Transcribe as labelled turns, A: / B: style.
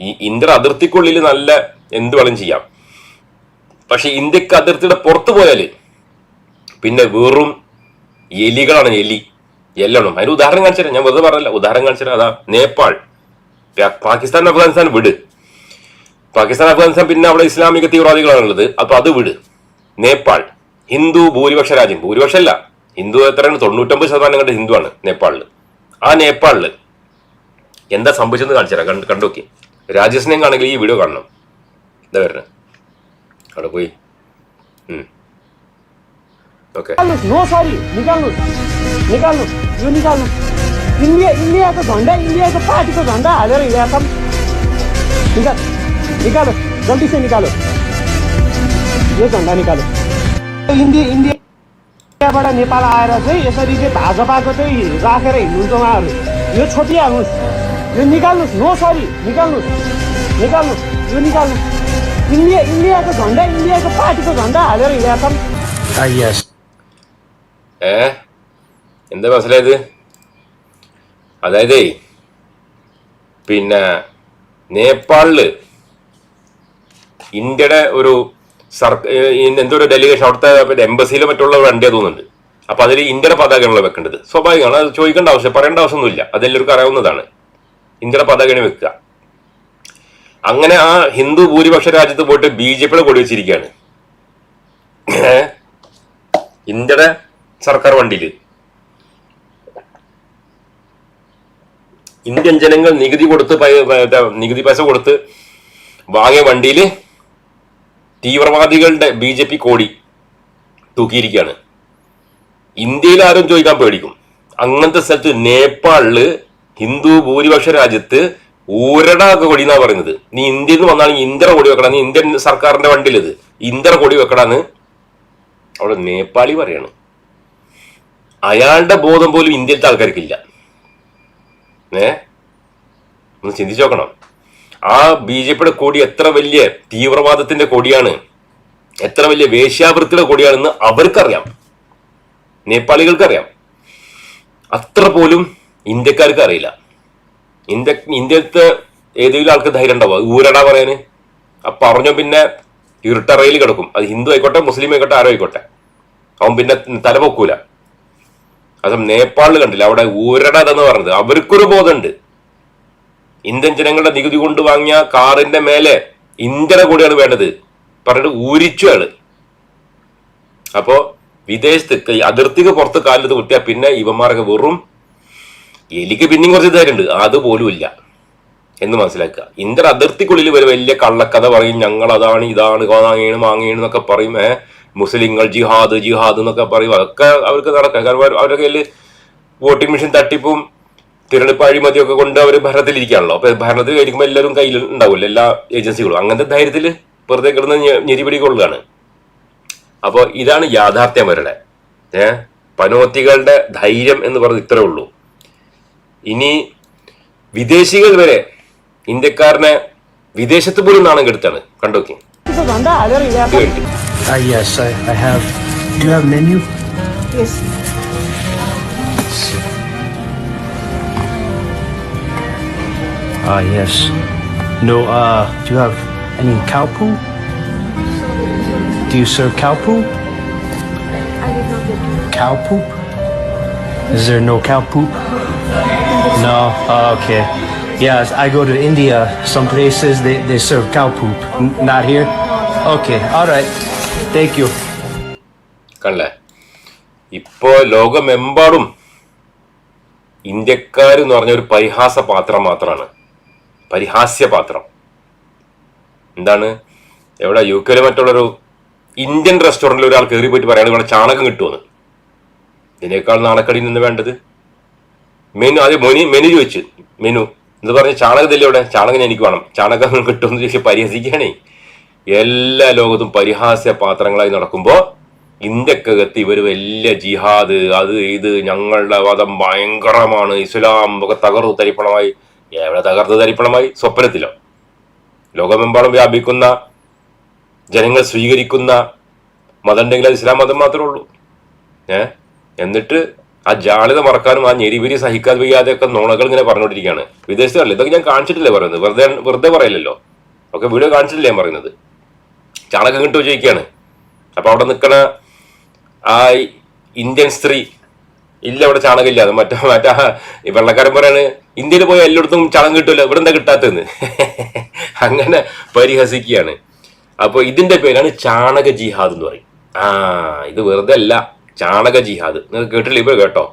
A: ഈ ഇന്ത്യയുടെ അതിർത്തിക്കുള്ളിൽ നല്ല എന്ത് ചെയ്യാം. പക്ഷെ ഇന്ത്യയ്ക്ക് അതിർത്തിയുടെ പുറത്തു പോയാൽ പിന്നെ വെറും എലികളാണ് എലി എല്ലാം അതിന് ഉദാഹരണം കാണിച്ചു ഞാൻ വെറുതെ പറഞ്ഞല്ല ഉദാഹരണം കാണിച്ചു അതാ നേപ്പാൾ പാകിസ്ഥാൻ അഫ്ഗാനിസ്ഥാൻ വിട്. പാകിസ്ഥാൻ അഫ്ഗാനിസ്ഥാൻ പിന്നെ അവിടെ ഇസ്ലാമിക തീവ്രവാദികളാണുള്ളത്. അപ്പൊ അത് വിട്. നേപ്പാൾ ഹിന്ദു ഭൂരിപക്ഷ രാജ്യം. ഭൂരിപക്ഷമല്ല. ഹിന്ദു എത്രയാണ്? തൊണ്ണൂറ്റൊമ്പത് ശതമാനം കണ്ട് ഹിന്ദുവാണ് നേപ്പാളിൽ ആ നേപ്പാളിൽ എന്താ സംഭവിച്ചെന്ന് കാണിച്ചുതരാം കണ്ടു കണ്ടോക്കി. രാജേഷിനെയും കാണെങ്കിൽ ഈ വീഡിയോ കാണണം എന്താ വരുന്നത് അവിടെ പോയി ഓക്കെ
B: निकाल्नुहोस् नो सरी निकाल्नुहोस् निकाल्नुहोस् यो निकाल्नुहोस् इन्डिया इन्डियाको झन्डा इन्डियाको पार्टीको झन्डा हालेर हिँडेका छन् निकाल निकालो जल्दी से निकालो यो झन्डा निकालो इन्डिया इन्डियाबाट नेपाल आएर चाहिँ यसरी चाहिँ भाजपाको चाहिँ राखेर हिँड्नुहुन्छ उहाँहरू यो छोपिहाल्नुहोस् यो निकाल्नुहोस् नो सरी निकाल्नुहोस् निकाल्नुहोस् यो निकाल्नुहोस् इन्डिया इन्डियाको झन्डा इन्डियाको पार्टीको झन्डा हालेर हिँडेका छन्
C: Ah, yes.
A: ഏ എന്താ മനസ്സിലായത് അതായതേ പിന്നെ നേപ്പാളില് ഇന്ത്യയുടെ ഒരു സർക്ക എന്തോ ഒരു ഡെലിഗേഷൻ അവിടുത്തെ എംബസിയിലോ മറ്റുള്ള വണ്ടിയാ തോന്നുന്നുണ്ട് അപ്പൊ അതിൽ ഇന്ത്യയുടെ പതാകയാണല്ലോ വെക്കേണ്ടത് സ്വാഭാവികമാണ് അത് ചോദിക്കേണ്ട ആവശ്യം പറയേണ്ട ആവശ്യമൊന്നുമില്ല അതെല്ലാവർക്കും അറിയാവുന്നതാണ് ഇന്ത്യയുടെ പതാകയാണ് വെക്കുക. അങ്ങനെ ആ ഹിന്ദു ഭൂരിപക്ഷ രാജ്യത്ത് പോയിട്ട് ബി ജെ പിയുടെ കൊടി വെച്ചിരിക്കുകയാണ്? ഇന്ത്യയുടെ സർക്കാർ വണ്ടിയിൽ ഇന്ത്യൻ ജനങ്ങൾ നികുതി കൊടുത്ത് നികുതി പൈസ കൊടുത്ത് വാങ്ങിയ വണ്ടിയിൽ തീവ്രവാദികളുടെ ബി ജെ പി കോടി തൂക്കിയിരിക്കുകയാണ്. ഇന്ത്യയിൽ ആരും ചോദിക്കാൻ പേടിക്കും. അങ്ങനത്തെ സ്ഥലത്ത് നേപ്പാളിൽ ഹിന്ദു ഭൂരിപക്ഷ രാജ്യത്ത് ഊരട കൊടി എന്നാ പറയുന്നത്. നീ ഇന്ത്യയിൽ നിന്ന് വന്നാണെങ്കിൽ ഇന്ദ്ര കൊടി വെക്കണം നീ ഇന്ത്യൻ സർക്കാരിന്റെ വണ്ടിയിലത്. ഇന്ത്യയുടെ കൊടി വെക്കടാന്ന് അവിടെ നേപ്പാളി പറയാണ്. അയാളുടെ ബോധം പോലും ഇന്ത്യത്തെ ആൾക്കാർക്കില്ല. ഏ? ഒന്ന് ചിന്തിച്ചു നോക്കണം. ആ ബി ജെ പിയുടെ കൊടി എത്ര വലിയ തീവ്രവാദത്തിന്റെ കൊടിയാണ് എത്ര വലിയ വേശ്യാവൃത്തിയുടെ കൊടിയാണെന്ന് അവർക്കറിയാം. നേപ്പാളികൾക്കറിയാം. അത്ര പോലും ഇന്ത്യക്കാർക്ക് അറിയില്ല. ഇന്ത്യ ഇന്ത്യത്തെ ഏതെങ്കിലും ആൾക്ക് ധൈര്യം ഉണ്ടാവും ഊരടാ പറയാന്. ആ പറഞ്ഞോ പിന്നെ ഇരുട്ടറയിൽ കിടക്കും. അത് ഹിന്ദു ആയിക്കോട്ടെ മുസ്ലിം ആയിക്കോട്ടെ ആരോ ആയിക്കോട്ടെ. അവൻ പിന്നെ തല പൊക്കൂല അത് നേപ്പാളിൽ കണ്ടില്ല? അവിടെ ഊരട എന്ന് പറഞ്ഞത്. അവർക്കൊരു ബോധമുണ്ട്. ഇന്ത്യൻ ജനങ്ങളുടെ നികുതി കൊണ്ട് വാങ്ങിയ കാറിന്റെ മേലെ ഇന്ത്യയുടെ കൂടെയാണ് വേണ്ടത്. പറഞ്ഞിട്ട് ഊരിച്ചു ആൾ അപ്പോ വിദേശത്ത് അതിർത്തിക്ക് പുറത്ത് കാലത്ത് കുത്തിയാൽ പിന്നെ ഇവന്മാരൊക്കെ വെറും എലിക്ക് പിന്നെയും കുറച്ച് ഇതായിട്ടുണ്ട്. അതുപോലും ഇല്ല. എന്ന് മനസ്സിലാക്കുക. ഇന്ത്യയുടെ അതിർത്തിക്കുള്ളിൽ വരെ വലിയ കള്ളക്കഥ പറയും. ഞങ്ങൾ അതാണ് ഇതാണ് വാങ്ങീണ് വാങ്ങീണ് എന്നൊക്കെ പറയും. ഏഹ് മുസ്ലിങ്ങൾ ജിഹാദ് ജിഹാദ് എന്നൊക്കെ പറയും. അതൊക്കെ അവർക്ക് നടക്കാം കാരണം അവരുടെ കയ്യിൽ വോട്ടിംഗ് മെഷീൻ തട്ടിപ്പും തിരഞ്ഞെടുപ്പ് അഴിമതിയൊക്കെ കൊണ്ട് അവർ ഭരണത്തിലിരിക്കുകയാണല്ലോ. അപ്പൊ ഭരണത്തിൽ ഇരിക്കുമ്പോൾ എല്ലാവരും കയ്യിൽ ഉണ്ടാവില്ല. എല്ലാ ഏജൻസികളും. അങ്ങനത്തെ ധൈര്യത്തിൽ വെറുതെ കിടന്ന് ഞെരിപിടി കൊള്ളുകയാണ് അപ്പോൾ ഇതാണ് യാഥാർത്ഥ്യം അവരുടെ ഏഹ് പനോത്തികളുടെ ധൈര്യം എന്ന് പറഞ്ഞത് ഇത്രേ ഉള്ളൂ. ഇനി വിദേശികൾ വരെ ഇന്ത്യക്കാരനെ വിദേശത്ത് പോലും നാണം കെടുത്താണ് കണ്ടോക്കി
C: Ah, yes. No, uh, do you have any cow poo? Do you serve cow poo? Cow poop? Is there no cow poop? No? Oh, okay. Yes, I go to India. Some places they, they serve cow poop. N- not here? Okay, All right. Thank you.
A: കണ്ടേ ഇപ്പോ ലോകമെമ്പാടും ഇന്ത്യക്കാർ എന്ന് പറഞ്ഞ ഒരു പരിഹാസ പാത്രം മാത്രമാണ് പരിഹാസ്യ പാത്രം എന്താണ് എവിടെ യു കെയിലെ മറ്റുള്ളൊരു ഇന്ത്യൻ റെസ്റ്റോറന്റിൽ ഒരാൾ കയറി പോയിട്ട് പറയാണ് ഇവിടെ ചാണകം കിട്ടുമെന്ന് ഇതിനേക്കാൾ നാണക്കടിയിൽ നിന്ന് വേണ്ടത് മെനു ആദ്യം മെനു മെനു ചോദിച്ചു. മെനു. എന്ന് പറഞ്ഞ് ചാണകത്തില്ല ഇവിടെ ചാണകം എനിക്ക് വേണം. ചാണകം കിട്ടുമെന്ന് ചോദിച്ച് പരിഹസിക്കുകയാണേ. എല്ലാ ലോകത്തും പരിഹാസ്യ പാത്രങ്ങളായി നടക്കുമ്പോൾ ഇന്ത്യക്കകത്ത് ഇവർ വലിയ ജിഹാദ് അത് ഇത് ഞങ്ങളുടെ വാദം ഭയങ്കരമാണ്. ഇസ്ലാം ഒക്കെ തകർത്ത് തരിപ്പണമായി. എവിടെ തകർത്ത് തരിപ്പണമായി? സ്വപ്നത്തിലോ. ലോകമെമ്പാടും വ്യാപിക്കുന്ന ജനങ്ങൾ സ്വീകരിക്കുന്ന മതം ഉണ്ടെങ്കിൽ അത് ഇസ്ലാം മതം മാത്രമേ ഉള്ളൂ. ഏഹ് എന്നിട്ട് ആ ജാളിത മറക്കാനും ആ ഞെരിവിരി സഹിക്കാൻ വയ്യാതെ ഒക്കെ നോണകൾ ഇങ്ങനെ പറഞ്ഞുകൊണ്ടിരിക്കുകയാണ്. വിദേശത്തല്ല ഇതൊക്കെ ഞാൻ കാണിച്ചിട്ടില്ലേ പറയുന്നത്? വെറുതെ വെറുതെ പറയില്ലല്ലോ ഒക്കെ വീഡിയോ കാണിച്ചിട്ടില്ലേ ഞാൻ പറയുന്നത്? ചാണകം കിട്ടുമോ ചോദിക്കുകയാണ് അപ്പൊ അവിടെ നിൽക്കണ ആ ഇന്ത്യൻ സ്ത്രീ ഇല്ല അവിടെ ചാണകം അത് മറ്റേ മറ്റേ ഈ വെള്ളക്കാരൻ പറയാണ് ഇന്ത്യയിൽ പോയി എല്ലായിടത്തും ചാണകം കിട്ടുമല്ലോ ഇവിടെ എന്താ കിട്ടാത്തതെന്ന്? അങ്ങനെ പരിഹസിക്കുകയാണ്. അപ്പോൾ ഇതിന്റെ പേരാണ് ചാണക ജിഹാദ് എന്ന് പറയും. ആ ഇത് വെറുതെ അല്ല. ചാണക ജിഹാദ് നിങ്ങൾ കേട്ടില്ല? ഇപ്പോൾ കേട്ടോ.